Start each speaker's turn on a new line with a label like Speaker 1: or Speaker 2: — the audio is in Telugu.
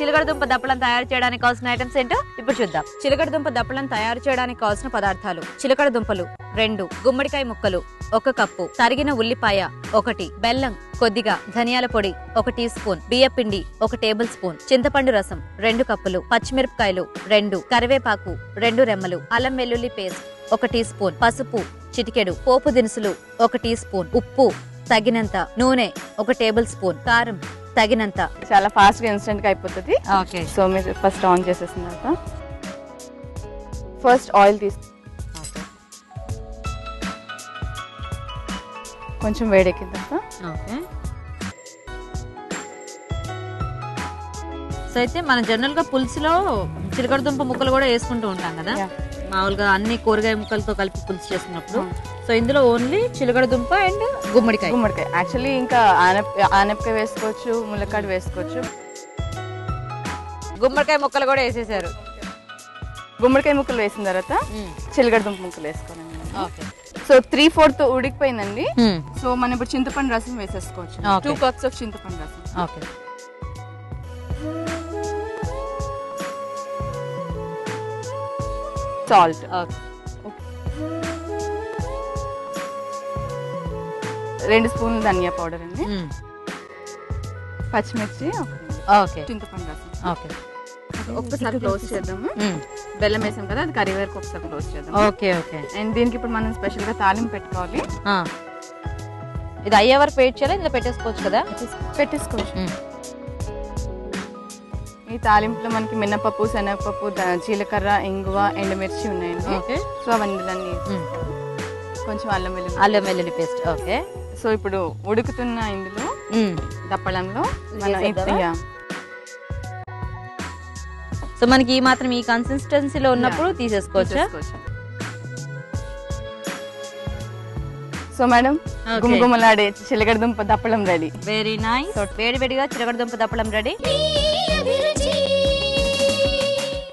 Speaker 1: చిలకడదుంప దుంప తయారు చేయడానికి కావాల్సిన ఐటమ్స్ ఏంటో ఇప్పుడు చూద్దాం. చిలకడ దుంప తయారు చేయడానికి కావాల్సిన పదార్థాలు. చిలకడదుంపలు రెండు గుమ్మడికాయ ముక్కలు ఒక కప్పు తరిగిన ఉల్లిపాయ ఒకటి బెల్లం కొద్దిగా ధనియాల పొడి ఒక టీ స్పూన్ బియ్యపిండి ఒక టేబుల్ స్పూన్ చింతపండు రసం రెండు కప్పులు పచ్చిమిరపకాయలు రెండు కరివేపాకు రెండు రెమ్మలు అల్లం వెల్లుల్లి పేస్ట్ ఒక టీ స్పూన్ పసుపు చిటికెడు పోపు దినుసులు ఒక టీ స్పూన్ ఉప్పు తగినంత నూనె ఒక టేబుల్ స్పూన్ కారం తగినంత.
Speaker 2: చాలా ఫాస్ట్గా ఇన్స్టెంట్గా అయిపోతుంది.
Speaker 1: ఓకే
Speaker 2: సో మీరు ఫస్ట్ ఆన్ చేసేసిన తర్వాత ఫస్ట్ ఆయిల్ తీసు కొంచెం వేడెక్కిన తర్వాత
Speaker 1: ఓకే సో అయితే మనం జనరల్గా పులుసులో చిలకడ దుంప ముక్కలు కూడా వేసుకుంటూ ఉంటాం కదా. మామూలుగా అన్ని కూరగాయ ముక్కలతో కలిపి పులుసు చేసుకున్నప్పుడు సో ఇందులో ఓన్లీ చిలకడ దుంప అండ్ గుమ్మడికాయ.
Speaker 2: గుమ్మడికాయ. యాక్చువల్లీ ఇంకా ఆనప ఆనపకాయ వేసుకోవచ్చు ములక్కాడ వేసుకోవచ్చు.
Speaker 1: గుమ్మడికాయ ముక్కలు కూడా వేసేసారు.
Speaker 2: గుమ్మడికాయ ముక్కలు వేసిన తర్వాత చిలగడ దుంప ముక్కలు వేసుకోవాలండి
Speaker 1: ఓకే
Speaker 2: సో త్రీ ఫోర్త్ ఉడికిపోయిందండి. సో మనం ఇప్పుడు చింతపండు రసం వేసేసుకోవచ్చు. టూ కప్స్ ఆఫ్ చింతపండు రసం.
Speaker 1: ఓకే
Speaker 2: సాల్ట్
Speaker 1: ఓకే
Speaker 2: రెండు స్పూన్లు ధనియా పౌడర్ అండి. పచ్చిమిర్చి ఒక
Speaker 1: ఓకే
Speaker 2: చింతపండు రసం.
Speaker 1: ఓకే
Speaker 2: ఒక్కసారి క్లోజ్ చేద్దాము. బెల్లం వేసాం కదా అది కరివేరకు ఒకసారి క్లోజ్ చేద్దాం
Speaker 1: ఓకే ఓకే
Speaker 2: అండ్ దీనికి ఇప్పుడు మనం స్పెషల్గా తాలింపు పెట్టుకోవాలి.
Speaker 1: ఇది అయ్యే వరకు వెయిట్ చేయాలి? ఇందులో పెట్టేసుకోవచ్చు కదా?
Speaker 2: పెట్టేసుకోవచ్చు. ఈ తాలింపులో మనకి మినపప్పు శనగపప్పు జీలకర్ర ఇంగువ ఎండుమిర్చి ఉన్నాయండి. సో అవన్నీ కొంచెం అల్లం వెల్లుల్లి
Speaker 1: అల్లం వెల్లుల్లి పేస్ట్ ఓకే.
Speaker 2: సో ఇప్పుడు ఉడుకుతున్న ఇందులో దప్పడంలో మన.
Speaker 1: సో మనకి ఈ మాత్రం ఈ కన్సిస్టెన్సీలో ఉన్నప్పుడు తీసేసుకోవచ్చా.
Speaker 2: So madam. గుమగుమలాడే చిలకడ దుంప దప్పడం రెడీ.
Speaker 1: వెరీ నైస్ వేడి వేడిగా చిరగడ దుంప దప్పడం రెడీ.